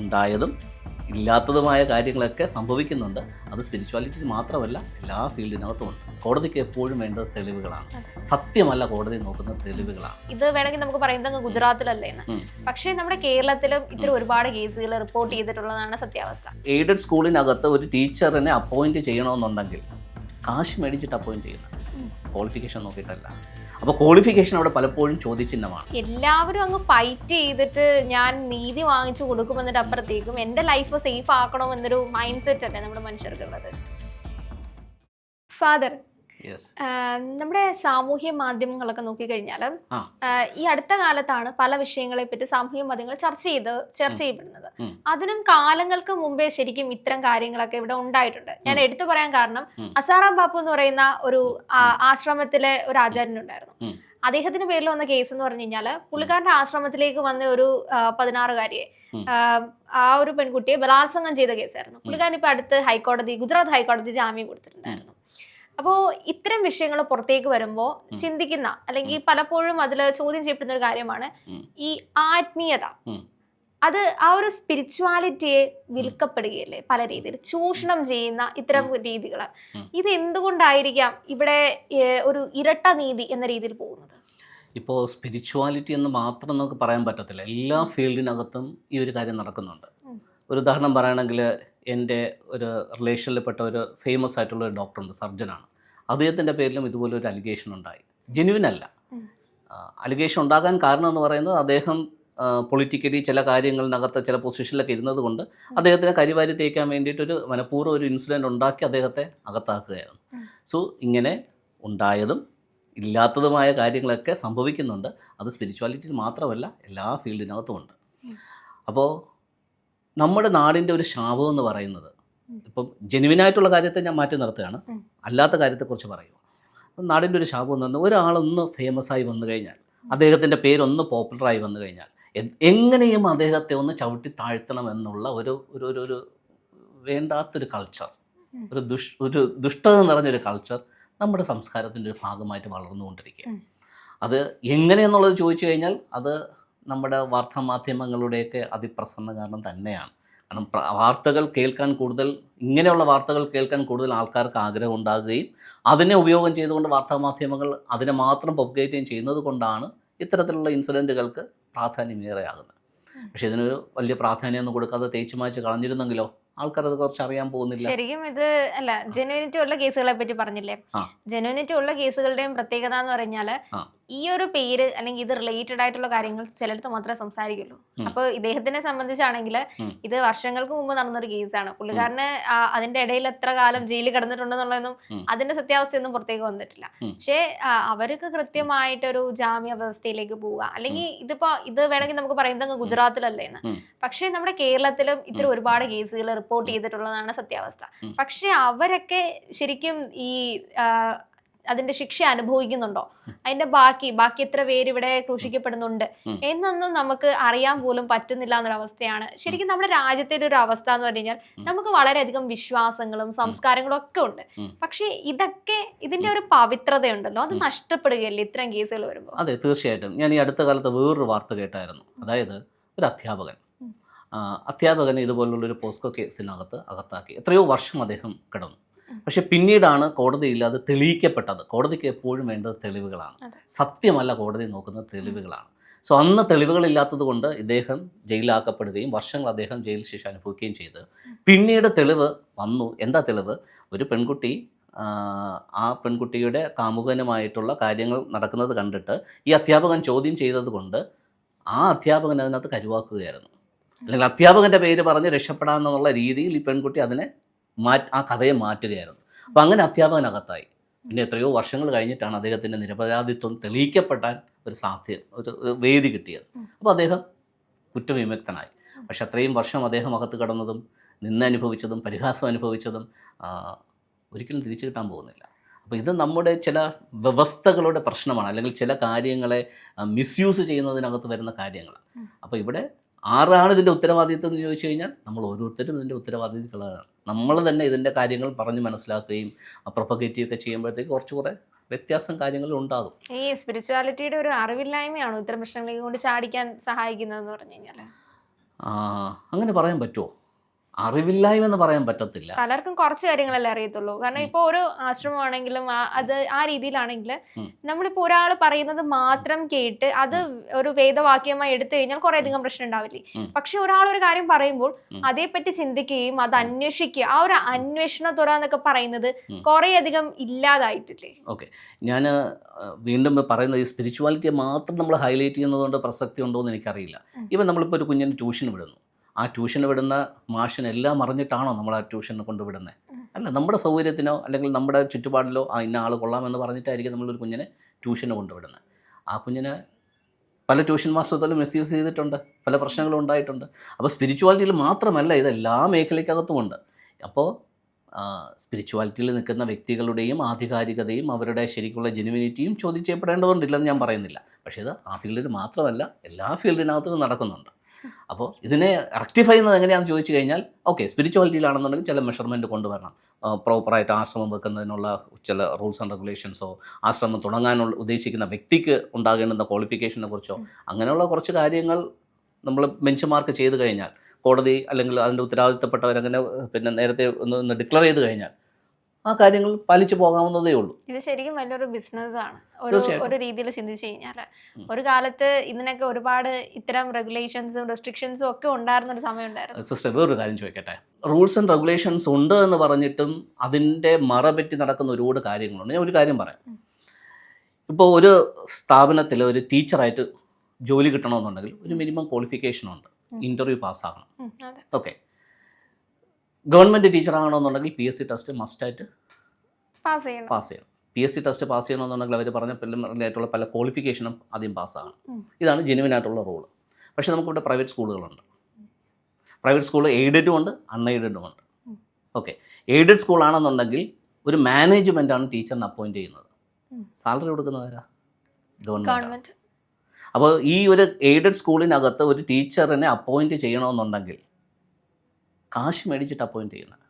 ഉണ്ടായതും ഇല്ലാത്തതുമായ കാര്യങ്ങളൊക്കെ സംഭവിക്കുന്നുണ്ട്. അത് സ്പിരിച്വാലിറ്റി മാത്രമല്ല എല്ലാ ഫീൽഡിനകത്തും ഉണ്ട്. കോടതിക്ക് എപ്പോഴും വേണ്ടത് തെളിവുകളാണ്. സത്യമല്ല കോടതി നോക്കുന്ന തെളിവുകളാണ്. ഇത് വേണമെങ്കിൽ നമുക്ക് പറയുന്നത് ഗുജറാത്തിലല്ലേ പക്ഷേ നമ്മുടെ കേരളത്തിലും ഇത്തരം ഒരുപാട് കേസുകൾ റിപ്പോർട്ട് ചെയ്തിട്ടുള്ളതാണ് സത്യാവസ്ഥ. എയ്ഡഡ് സ്കൂളിനകത്ത് ഒരു ടീച്ചറിനെ അപ്പോയിന്റ് ചെയ്യണമെന്നുണ്ടെങ്കിൽ കാശ് മേടിച്ചിട്ട് അപ്പോയിന്റ് ചെയ്യണം. ക്വാളിഫിക്കേഷൻ നോക്കിയിട്ടല്ല. അപ്പോൾ ക്വാളിഫിക്കേഷൻ അവിടെ പലപ്പോഴും ചോദ്യചിഹ്നമാണ്. എല്ലാവരും അങ്ങ് ഫൈറ്റ് ചെയ്തിട്ട് ഞാൻ നീതി വാങ്ങിച്ചു കൊടുക്കുമെന്നിട്ട് അപ്പുറത്തേക്കും എന്റെ ലൈഫ് സേഫ് ആക്കണമെന്നൊരു മൈൻഡ് സെറ്റ് അല്ലേ നമ്മുടെ മനുഷ്യർക്കുള്ളത്? ഫാദർ നമ്മുടെ സാമൂഹ്യ മാധ്യമങ്ങളൊക്കെ നോക്കിക്കഴിഞ്ഞാൽ. ഈ അടുത്ത കാലത്താണ് പല വിഷയങ്ങളെ പറ്റി സാമൂഹ്യ മാധ്യമങ്ങൾ ചർച്ച ചെയ്ത് ചർച്ച ചെയ്യപ്പെടുന്നത്. അതിനും കാലങ്ങൾക്ക് മുമ്പേ ശരിക്കും ഇത്തരം കാര്യങ്ങളൊക്കെ ഇവിടെ ഉണ്ടായിട്ടുണ്ട്. ഞാൻ എടുത്തു പറയാൻ കാരണം. അസാറാം ബാപ്പു എന്ന് പറയുന്ന ഒരു ആശ്രമത്തിലെ ഒരു ആചാര്യനുണ്ടായിരുന്നു. അദ്ദേഹത്തിന്റെ പേരിൽ വന്ന കേസ് എന്ന് പറഞ്ഞു കഴിഞ്ഞാൽ പുള്ളിക്കാരന്റെ ആശ്രമത്തിലേക്ക് വന്ന ഒരു പതിനാറുകാരിയെ ആ ഒരു പെൺകുട്ടിയെ ബലാത്സംഗം ചെയ്ത കേസായിരുന്നു പുള്ളിക്കാരൻ ഇപ്പൊ അടുത്ത് ഹൈക്കോടതി ഗുജറാത്ത് ഹൈക്കോടതി ജാമ്യം കൊടുത്തിട്ടുണ്ടായിരുന്നു. അപ്പോ ഇത്തരം വിഷയങ്ങൾ പുറത്തേക്ക് വരുമ്പോൾ ചിന്തിക്കുന്ന അല്ലെങ്കിൽ പലപ്പോഴും അതിൽ ചോദ്യം ചെയ്യപ്പെടുന്ന ഒരു കാര്യമാണ് ഈ ആത്മീയത. അത് ആ ഒരു സ്പിരിച്വാലിറ്റിയെ വിൽക്കപ്പെടുകയല്ലേ പല രീതിയിൽ. ചൂഷണം ചെയ്യുന്ന ഇത്തരം രീതികൾ. ഇത് എന്തുകൊണ്ടായിരിക്കാം ഇവിടെ ഒരു ഇരട്ട നീതി എന്ന രീതിയിൽ പോകുന്നത്? ഇപ്പോൾ സ്പിരിച്വാലിറ്റി എന്ന് മാത്രം നമുക്ക് പറയാൻ പറ്റത്തില്ല. എല്ലാ ഫീൽഡിനകത്തും ഈ ഒരു കാര്യം നടക്കുന്നുണ്ട്. ഒരു ഉദാഹരണം പറയുകയാണെങ്കിൽ എന്റെ ഒരു റിലേഷനിൽപ്പെട്ട ഒരു ഫേമസ് ആയിട്ടുള്ള ഒരു ഡോക്ടറുണ്ട് സർജനാണ് അദ്ദേഹത്തിന്റെ പേരിലും ഇതുപോലെ ഒരു അലിഗേഷൻ ഉണ്ടായി. ജെന്യുവിൻ അല്ല. അലിഗേഷൻ ഉണ്ടാകാൻ കാരണം എന്ന് പറയുന്നത് അദ്ദേഹം പൊളിറ്റിക്കലി ചില കാര്യങ്ങളിനകത്ത് ചില പൊസിഷനിലൊക്കെ ഇരുന്നത് കൊണ്ട് അദ്ദേഹത്തിനെ കരിവാരി തേക്കാൻ വേണ്ടിയിട്ടൊരു മനഃപൂർവം ഒരു ഇൻസിഡന്റ് ഉണ്ടാക്കി അദ്ദേഹത്തെ അകത്താക്കുകയായിരുന്നു. സോ ഇങ്ങനെ ഉണ്ടായതും ഇല്ലാത്തതുമായ കാര്യങ്ങളൊക്കെ സംഭവിക്കുന്നുണ്ട്. അത് സ്പിരിച്വാലിറ്റിയിൽ മാത്രമല്ല എല്ലാ ഫീൽഡിനകത്തും ഉണ്ട് അപ്പോൾ നമ്മുടെ നാടിന്റെ ഒരു ശാപം എന്ന് പറയുന്നത്. ഇപ്പം ജെനുവിനായിട്ടുള്ള കാര്യത്തെ ഞാൻ മാറ്റി നിർത്തുകയാണ്. അല്ലാത്ത കാര്യത്തെക്കുറിച്ച് അപ്പം നാടിന്റെ ഒരു ശാപം എന്ന് പറഞ്ഞാൽ ഒരാളൊന്ന് ഫേമസ് ആയി വന്നു കഴിഞ്ഞാൽ അദ്ദേഹത്തിന്റെ പേരൊന്ന് പോപ്പുലറായി വന്നു കഴിഞ്ഞാൽ എങ്ങനെയും അദ്ദേഹത്തെ ഒന്ന് ചവിട്ടി താഴ്ത്തണം എന്നുള്ള ഒരു ഒരു ഒരു ഒരു വേണ്ടാത്തൊരു കൾച്ചർ ഒരു ദുഷ് ഒരു ദുഷ്ടത നിറഞ്ഞൊരു കൾച്ചർ നമ്മുടെ സംസ്കാരത്തിന്റെ ഒരു ഭാഗമായിട്ട് വളർന്നുകൊണ്ടിരിക്കുക. അത് എങ്ങനെയെന്നുള്ളത് ചോദിച്ചു കഴിഞ്ഞാൽ അത് നമ്മുടെ വാർത്താമാധ്യമങ്ങളുടെയൊക്കെ അതിപ്രസന്ന കാരണം തന്നെയാണ്. കാരണം വാർത്തകൾ കേൾക്കാൻ കൂടുതൽ ഇങ്ങനെയുള്ള വാർത്തകൾ കേൾക്കാൻ കൂടുതൽ ആൾക്കാർക്ക് ആഗ്രഹം ഉണ്ടാകുകയും അതിനെ ഉപയോഗം ചെയ്തുകൊണ്ട് വാർത്താമാധ്യമങ്ങൾ അതിനെ മാത്രം പൊക്കുകയും ചെയ്യുന്നത് കൊണ്ടാണ് ഇത്തരത്തിലുള്ള ഇൻസിഡന്റുകൾക്ക് പ്രാധാന്യമേറെയാകുന്നത്. പക്ഷേ ഇതിനൊരു വലിയ പ്രാധാന്യമൊന്നും കൊടുക്കാതെ തേച്ചു മാച്ച് കളഞ്ഞിരുന്നെങ്കിലോ ആൾക്കാർ അത് കുറച്ച് അറിയാൻ പോകുന്നില്ല. ശരിക്കും ഇത് അല്ല ജെനുവിനിറ്റി ഉള്ള കേസുകളെ പറ്റി പറഞ്ഞില്ലേ. ജെനുവിനിറ്റി ഉള്ള കേസുകളുടെയും പ്രത്യേകത എന്ന് പറഞ്ഞാൽ. ഈ ഒരു പേര് അല്ലെങ്കിൽ ഇത് റിലേറ്റഡ് ആയിട്ടുള്ള കാര്യങ്ങൾ ചിലടത്ത് മാത്രമേ സംസാരിക്കുള്ളൂ. അപ്പൊ ഇദ്ദേഹത്തിനെ സംബന്ധിച്ചാണെങ്കിൽ ഇത് വർഷങ്ങൾക്ക് മുമ്പ് നടന്നൊരു കേസാണ്. പുള്ളിക്കാരന് അതിന്റെ ഇടയിൽ എത്ര കാലം ജയിലിൽ കിടന്നിട്ടുണ്ടെന്നുള്ളതൊന്നും അതിന്റെ സത്യാവസ്ഥയൊന്നും പുറത്തേക്ക് വന്നിട്ടില്ല. പക്ഷെ അവർക്ക് കൃത്യമായിട്ടൊരു ജാമ്യ വ്യവസ്ഥയിലേക്ക് പോവുക. അല്ലെങ്കിൽ ഇതിപ്പോ ഇത് വേണമെങ്കിൽ നമുക്ക് പറയുന്നത് ഗുജറാത്തിലല്ലേ എന്ന് പക്ഷെ നമ്മുടെ കേരളത്തിലും ഇത്തരം ഒരുപാട് കേസുകൾ റിപ്പോർട്ട് ചെയ്തിട്ടുള്ളതാണ് സത്യാവസ്ഥ. പക്ഷെ അവരൊക്കെ ശരിക്കും ഈ അതിന്റെ ശിക്ഷ അനുഭവിക്കുന്നുണ്ടോ? അതിന്റെ ബാക്കി ബാക്കി എത്ര പേര് ഇവിടെ ക്രൂശിക്കപ്പെടുന്നുണ്ട്? എന്നൊന്നും നമുക്ക് അറിയാൻ പോലും പറ്റുന്നില്ല എന്നൊരു അവസ്ഥയാണ് ശരിക്കും നമ്മുടെ രാജ്യത്തിന്റെ ഒരു അവസ്ഥ എന്ന് പറഞ്ഞു കഴിഞ്ഞാൽ. നമുക്ക് വളരെയധികം വിശ്വാസങ്ങളും സംസ്കാരങ്ങളും ഒക്കെ ഉണ്ട്. പക്ഷേ ഇതൊക്കെ ഇതിന്റെ ഒരു പവിത്രതയുണ്ടല്ലോ. അത് നഷ്ടപ്പെടുകയല്ലേ ഇത്തരം കേസുകൾ വരുമ്പോൾ? അതെ തീർച്ചയായിട്ടും. ഞാൻ ഈ അടുത്ത കാലത്ത് വേറൊരു വാർത്ത കേട്ടായിരുന്നു. അതായത് ഒരു അധ്യാപകൻ. അധ്യാപകനെ ഇതുപോലുള്ള ഒരു ഇതുപോലുള്ളൊരു പോസ്കോ കേസിനകത്ത് അകത്താക്കി. എത്രയോ വർഷം അദ്ദേഹം കിടന്നു. പക്ഷെ പിന്നീടാണ് കോടതിയിൽ അത് തെളിയിക്കപ്പെട്ടത്. കോടതിക്ക് എപ്പോഴും വേണ്ടത് തെളിവുകളാണ്. സത്യമല്ല കോടതി നോക്കുന്ന തെളിവുകളാണ്. സോ അന്ന് തെളിവുകളില്ലാത്തത് കൊണ്ട് ഇദ്ദേഹം ജയിലിലാക്കപ്പെടുകയും വർഷങ്ങൾ അദ്ദേഹം ജയിൽ ശിക്ഷ അനുഭവിക്കുകയും ചെയ്തു. പിന്നീട് തെളിവ് വന്നു. എന്താ തെളിവ്? ഒരു പെൺകുട്ടി ആ, ആ പെൺകുട്ടിയുടെ കാമുകനുമായിട്ടുള്ള കാര്യങ്ങൾ നടക്കുന്നത് കണ്ടിട്ട് ഈ അധ്യാപകൻ ചോദ്യം ചെയ്തത് കൊണ്ട് ആ അധ്യാപകൻ അതിനകത്ത് കരുവാക്കുകയായിരുന്നു. അല്ലെങ്കിൽ അധ്യാപകന്റെ പേര് പറഞ്ഞ് രക്ഷപ്പെടാമെന്നുള്ള രീതിയിൽ ഈ പെൺകുട്ടി അതിനെ മാറ്റ് ആ കഥയെ മാറ്റുകയായിരുന്നു. അപ്പം അങ്ങനെ അധ്യാപകനകത്തായി പിന്നെ എത്രയോ വർഷങ്ങൾ കഴിഞ്ഞിട്ടാണ് അദ്ദേഹത്തിന്റെ നിരപരാധിത്വം തെളിയിക്കപ്പെടാൻ ഒരു സാധ്യ ഒരു വേദി കിട്ടിയത്. അപ്പോൾ അദ്ദേഹം കുറ്റവിമുക്തനായി. പക്ഷെ അത്രയും വർഷം അദ്ദേഹം അകത്ത് കടന്നതും നിന്ന അനുഭവിച്ചതും പരിഹാസം അനുഭവിച്ചതും ഒരിക്കലും തിരിച്ചു കിട്ടാൻ പോകുന്നില്ല. അപ്പോൾ ഇത് നമ്മുടെ ചില വ്യവസ്ഥകളുടെ പ്രശ്നമാണ്. അല്ലെങ്കിൽ ചില കാര്യങ്ങളെ മിസ്യൂസ് ചെയ്യുന്നതിനകത്ത് വരുന്ന കാര്യങ്ങളാണ്. അപ്പോൾ ഇവിടെ ആരാണ് ഇതിന്റെ ഉത്തരവാദിത്വം എന്ന് ചോദിച്ചു കഴിഞ്ഞാൽ നമ്മൾ ഓരോരുത്തരും ഇതിന്റെ ഉത്തരവാദിത്വങ്ങളാണ്. നമ്മൾ തന്നെ ഇതിന്റെ കാര്യങ്ങൾ പറഞ്ഞ് മനസ്സിലാക്കുകയും പ്രൊപ്പഗേറ്റ് ഒക്കെ ചെയ്യുമ്പോഴത്തേക്ക് കുറച്ചുകൂടെ കുറേ വ്യത്യാസം കാര്യങ്ങൾ ഉണ്ടാകും. ഈ സ്പിരിച്വാലിറ്റിയുടെ ഒരു അറിവില്ലായ്മയാണോ ഇത്തരം പ്രശ്നങ്ങളിലേക്ക് കൊണ്ട് ചാടിക്കാൻ സഹായിക്കുന്നതെന്ന് പറഞ്ഞു കഴിഞ്ഞാൽ അങ്ങനെ പറയാൻ പറ്റുമോ അറിവില്ലായ്മ എന്ന് പറയാൻ പറ്റത്തില്ല. പലർക്കും കുറച്ച് കാര്യങ്ങളല്ലേ അറിയത്തുള്ളൂ. കാരണം ഇപ്പൊ ഒരു ആശ്രമമാണെങ്കിലും അത് ആ രീതിയിലാണെങ്കിൽ. നമ്മളിപ്പോ ഒരാൾ പറയുന്നത് മാത്രം കേട്ട് അത് ഒരു വേദവാക്യമായി എടുത്തു കഴിഞ്ഞാൽ കുറെ അധികം പ്രശ്നം ഉണ്ടാവില്ലേ? പക്ഷെ ഒരാൾ ഒരു കാര്യം പറയുമ്പോൾ. അതേപ്പറ്റി ചിന്തിക്കുകയും അത് അന്വേഷിക്കുക ആ ഒരു അന്വേഷണ തുറ എന്നൊക്കെ പറയുന്നത്. കുറെ അധികം ഇല്ലാതായിട്ടില്ലേ? ഓക്കെ. ഞാൻ വീണ്ടും പറയുന്നത് ഈ സ്പിരിച്വാലിറ്റിയെ മാത്രം നമ്മൾ ഹൈലൈറ്റ് ചെയ്യുന്നതുകൊണ്ട് പ്രസക്തി ഉണ്ടോ എന്ന് എനിക്കറിയില്ല. ഇവ ഇവൻ നമ്മളിപ്പോൾ ഒരു കുഞ്ഞിന് ട്യൂഷൻ വിടുന്നു. ആ ട്യൂഷന് വിടുന്ന മാഷിനെല്ലാം അറിഞ്ഞിട്ടാണോ നമ്മൾ ആ ട്യൂഷന് കൊണ്ടുവിടുന്നത് അല്ല നമ്മുടെ സൗകര്യത്തിനോ അല്ലെങ്കിൽ നമ്മുടെ ചുറ്റുപാടിലോ ആ ഇന്ന ആൾ കൊള്ളാമെന്ന് പറഞ്ഞിട്ടായിരിക്കും നമ്മളൊരു കുഞ്ഞിനെ ട്യൂഷന് കൊണ്ടുവിടുന്നത് ആ കുഞ്ഞിനെ പല ട്യൂഷൻ മാസ്റ്റർത്തോലും മിസ്യൂസ് ചെയ്തിട്ടുണ്ട്. പല പ്രശ്നങ്ങളും ഉണ്ടായിട്ടുണ്ട്. അപ്പോൾ സ്പിരിച്വാലിറ്റിയിൽ മാത്രമല്ല ഇത് എല്ലാ മേഖലയ്ക്കകത്തുമുണ്ട് അപ്പോൾ സ്പിരിച്വാലിറ്റിയിൽ നിൽക്കുന്ന വ്യക്തികളുടെയും ആധികാരികതയും അവരുടെ ശരിക്കുള്ള ജെനുവിനിറ്റിയും ചോദ്യം ചെയ്യപ്പെടേണ്ടതുണ്ടില്ലെന്ന് ഞാൻ പറയുന്നില്ല. പക്ഷേ ഇത് ആ ഫീൽഡിൽ മാത്രമല്ല എല്ലാ ഫീൽഡിനകത്തും നടക്കുന്നുണ്ട്. അപ്പോൾ ഇതിനെ റെക്ടിഫൈ ചെയ്യുന്നത് എങ്ങനെയാണെന്ന് ചോദിച്ചു കഴിഞ്ഞാൽ ഓക്കെ സ്പിരിച്വാലിറ്റിയിലാണെന്നുണ്ടെങ്കിൽ ചില മെഷർമെന്റ് കൊണ്ടുവരണം. പ്രോപ്പറായിട്ട് ആശ്രമം വെക്കുന്നതിനുള്ള ചില റൂൾസ് ആൻഡ് റെഗുലേഷൻസോ ആശ്രമം തുടങ്ങാനുള്ള ഉദ്ദേശിക്കുന്ന വ്യക്തിക്ക് ഉണ്ടാകേണ്ടുന്ന ക്വാളിഫിക്കേഷനെ കുറിച്ചോ അങ്ങനെയുള്ള കുറച്ച് കാര്യങ്ങൾ നമ്മൾ ബെഞ്ച് മാർക്ക് ചെയ്ത് കഴിഞ്ഞാൽ കോടതി അല്ലെങ്കിൽ അതിന്റെ ഉത്തരവാദിത്തപ്പെട്ടവരങ്ങനെ പിന്നെ നേരത്തെ ഒന്ന് ഒന്ന് ഡിക്ലെയർ ചെയ്ത് കഴിഞ്ഞാൽ ആ കാര്യങ്ങൾ പാലിച്ചു പോകാവുന്നതേ ഉള്ളൂ. ഇത് ശരിക്കും വലിയൊരു ബിസിനസ് ആണ്. ഒരു ഒരു രീതിയിൽ ചിന്തിച്ചു കഴിഞ്ഞാൽ. ഒരു കാലത്ത് ഇതിനൊക്കെ ഒരുപാട് ഇത്തരം റെഗുലേഷൻസും റെസ്ട്രിക്ഷൻസും ഒക്കെ ഉണ്ടായിരുന്ന ഒരു സമയം ഉണ്ടായിരുന്നു. സിസ്റ്റർ വേറൊരു കാര്യം ചോദിക്കട്ടെ. റൂൾസ് ആൻഡ് റെഗുലേഷൻസ് ഉണ്ട് എന്ന് പറഞ്ഞിട്ടും അതിന്റെ മറ പറ്റി നടക്കുന്ന ഒരുപാട് കാര്യങ്ങളുണ്ട്. ഞാൻ ഒരു കാര്യം പറയാം. ഇപ്പോൾ ഒരു സ്ഥാപനത്തിൽ ഒരു ടീച്ചറായിട്ട് ജോലി കിട്ടണമെന്നുണ്ടെങ്കിൽ ഒരു മിനിമം ക്വാളിഫിക്കേഷൻ ഉണ്ട്. ഇന്റർവ്യൂ ഇന്റർവ്യൂ പാസ്സാകണം ഓക്കെ ഗവൺമെന്റ് ടീച്ചർ ആകണമെന്നുണ്ടെങ്കിൽ പി എസ് സി ടെസ്റ്റ് മസ്റ്റായിട്ട് പാസ് ചെയ്യണം. പാസ് ചെയ്യണം. P S C test pass ചെയ്യണമെന്നുണ്ടെങ്കിൽ അവർ പറഞ്ഞ ആയിട്ടുള്ള പല ക്വാളിഫിക്കേഷനും ആദ്യം പാസ്സാകണം ഇതാണ് ജെനുവിൻ ആയിട്ടുള്ള റൂൾ പക്ഷേ നമുക്കിവിടെ പ്രൈവറ്റ് സ്കൂളുകളുണ്ട് പ്രൈവറ്റ് സ്കൂൾ എയ്ഡഡും ഉണ്ട് അൺഎയ്ഡഡും ഉണ്ട്. ഓക്കെ എയ്ഡഡ് സ്കൂളാണെന്നുണ്ടെങ്കിൽ ഒരു മാനേജ്മെന്റാണ് ടീച്ചറിനെ അപ്പോയിന്റ് ചെയ്യുന്നത്. സാലറി കൊടുക്കുന്നത് ആരാ? Government government. അപ്പോൾ ഈ ഒരു എയ്ഡഡ് സ്കൂളിനകത്ത് ഒരു ടീച്ചറിനെ അപ്പോയിന്റ് ചെയ്യണമെന്നുണ്ടെങ്കിൽ കാശ് മേടിച്ചിട്ട് അപ്പോയിന്റ് ചെയ്യുന്നത്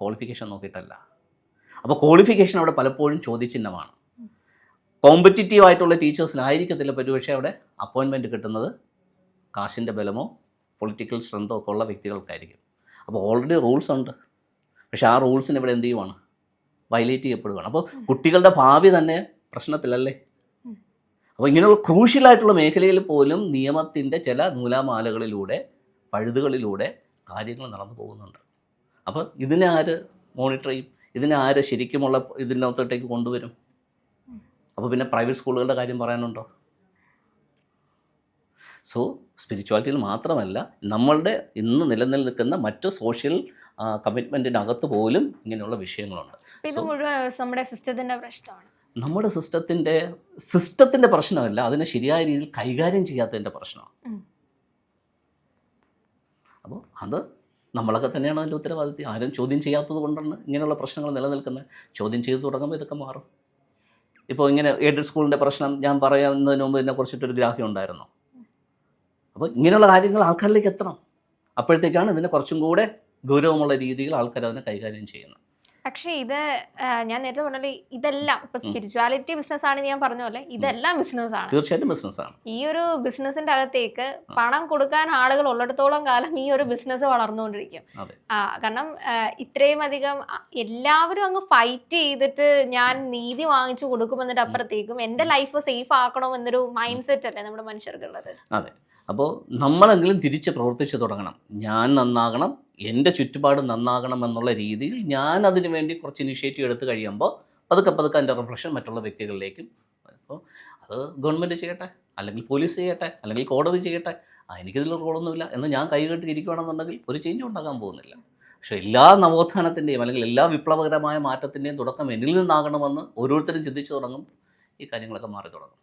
ക്വാളിഫിക്കേഷൻ നോക്കിയിട്ടല്ല. അപ്പോൾ ക്വാളിഫിക്കേഷൻ അവിടെ പലപ്പോഴും ചോദ്യചിഹ്നമാണ്. കോമ്പറ്റിറ്റീവ് ആയിട്ടുള്ള ടീച്ചേഴ്സിനായിരിക്കത്തില്ല പക്ഷേ അവിടെ അപ്പോയിൻമെന്റ് കിട്ടുന്നത് കാശിന്റെ ബലമോ പൊളിറ്റിക്കൽ സ്ട്രെങ്തോ ഒക്കെ ഉള്ള വ്യക്തികൾക്കായിരിക്കും. അപ്പോൾ ഓൾറെഡി റൂൾസ് ഉണ്ട്. പക്ഷേ ആ റൂൾസിന് ഇവിടെ എന്ത് ചെയ്യുവാണ്? വയലേറ്റ് ചെയ്യപ്പെടുകയാണ് അപ്പോൾ കുട്ടികളുടെ ഭാവി തന്നെ പ്രശ്നത്തിലല്ലേ? അപ്പോൾ ഇങ്ങനെയുള്ള ക്രൂഷ്യലായിട്ടുള്ള മേഖലയിൽ പോലും നിയമത്തിന്റെ ചില നൂലാമാലകളിലൂടെ പഴുതുകളിലൂടെ കാര്യങ്ങൾ നടന്നു പോകുന്നുണ്ട്. അപ്പോൾ ഇതിനെ ആര് മോണിറ്റർ ചെയ്യും? ഇതിനെ ആര് ശരിക്കുമുള്ള ഇതിനകത്തോട്ടേക്ക് കൊണ്ടുവരും? അപ്പോൾ പിന്നെ പ്രൈവറ്റ് സ്കൂളുകളുടെ കാര്യം പറയാനുണ്ടോ? സോ സ്പിരിച്വാലിറ്റിയിൽ മാത്രമല്ല നമ്മളുടെ ഇന്ന് നിലനിൽക്കുന്ന മറ്റു സോഷ്യൽ കമ്മിറ്റ്മെന്റിനകത്ത് പോലും ഇങ്ങനെയുള്ള വിഷയങ്ങളുണ്ട്. ഇത് മുഴുവൻ നമ്മുടെ സിസ്റ്റത്തിന്റെ പ്രശ്നമാണ്. നമ്മുടെ സിസ്റ്റത്തിന്റെ സിസ്റ്റത്തിന്റെ പ്രശ്നമല്ല അതിനെ ശരിയായ രീതിയിൽ കൈകാര്യം ചെയ്യാത്തതിന്റെ പ്രശ്നമാണ്. അപ്പോൾ അത് നമ്മളൊക്കെ തന്നെയാണ് അതിന്റെ ഉത്തരവാദിത്വം. ആരും ചോദ്യം ചെയ്യാത്തത് കൊണ്ടാണ് ഇങ്ങനെയുള്ള പ്രശ്നങ്ങൾ നിലനിൽക്കുന്നത്. ചോദ്യം ചെയ്ത് തുടങ്ങുമ്പോൾ ഇതൊക്കെ മാറും. ഇപ്പോൾ ഇങ്ങനെ എയ്ഡഡ് സ്കൂളിന്റെ പ്രശ്നം ഞാൻ പറയുന്നതിന് മുമ്പ് ഇതിനെ കുറിച്ചിട്ടൊരു ഗ്രാഹ്യം ഉണ്ടായിരുന്നു. അപ്പോൾ ഇങ്ങനെയുള്ള കാര്യങ്ങൾ ആൾക്കാരിലേക്ക് എത്തണം. അപ്പോഴത്തേക്കാണ് ഇതിനെ കുറച്ചും കൂടെ ഗൗരവമുള്ള രീതിയിൽ ആൾക്കാർ അതിനെ കൈകാര്യം ചെയ്യുന്നത്. പക്ഷേ ഇത് ഞാൻ നേരത്തെ പറഞ്ഞ ഇതെല്ലാം ഇപ്പൊ സ്പിരിച്വാലിറ്റി ബിസിനസ് ആണ് ഞാൻ പറഞ്ഞ പോലെ ഇതെല്ലാം ബിസിനസ് ആണ്. തീർച്ചയായിട്ടും ബിസിനസ്സാണ് ഈ ഒരു ബിസിനസിന്റെ അകത്തേക്ക് പണം കൊടുക്കാൻ ആളുകൾ ഉള്ളിടത്തോളം കാലം ഈ ഒരു ബിസിനസ് വളർന്നുകൊണ്ടിരിക്കും. കാരണം ഇത്രയും അധികം എല്ലാവരും അങ്ങ് ഫൈറ്റ് ചെയ്തിട്ട് ഞാൻ നീതി വാങ്ങിച്ചു കൊടുക്കുമെന്നിട്ട് അപ്പുറത്തേക്കും എന്റെ ലൈഫ് സേഫ് ആക്കണം എന്നൊരു മൈൻഡ് സെറ്റ് അല്ലേ നമ്മുടെ മനുഷ്യർക്കുള്ളത്? അതെ. അപ്പോൾ നമ്മളെങ്കിലും തിരിച്ച് പ്രവർത്തിച്ചു തുടങ്ങണം. ഞാൻ നന്നാകണം എന്റെ ചുറ്റുപാട് നന്നാകണം എന്നുള്ള രീതിയിൽ ഞാൻ അതിനു വേണ്ടി കുറച്ച് ഇനിഷ്യേറ്റീവ് എടുത്ത് കഴിയുമ്പോൾ പതുക്കെ പതുക്കെ അതിന്റെ റിഫ്ലക്ഷൻ മറ്റുള്ള വ്യക്തികളിലേക്കും അപ്പോൾ അത് ഗവൺമെന്റ് ചെയ്യട്ടെ അല്ലെങ്കിൽ പോലീസ് ചെയ്യട്ടെ അല്ലെങ്കിൽ കോടതി ചെയ്യട്ടെ ആ എനിക്കിതിൽ റോളൊന്നുമില്ല എന്ന് ഞാൻ കൈകെട്ടി ഇരിക്കുകയാണെന്നുണ്ടെങ്കിൽ ഒരു ചേഞ്ച് ഉണ്ടാകാൻ പോകുന്നില്ല. പക്ഷേ എല്ലാ നവോത്ഥാനത്തിന്റെയും അല്ലെങ്കിൽ എല്ലാ വിപ്ലവകരമായ മാറ്റത്തിന്റെയും തുടക്കം എന്നിൽ നിന്നാകണമെന്ന് ഓരോരുത്തരും ചിന്തിച്ചു തുടങ്ങും ഈ കാര്യങ്ങളൊക്കെ മാറി തുടങ്ങും.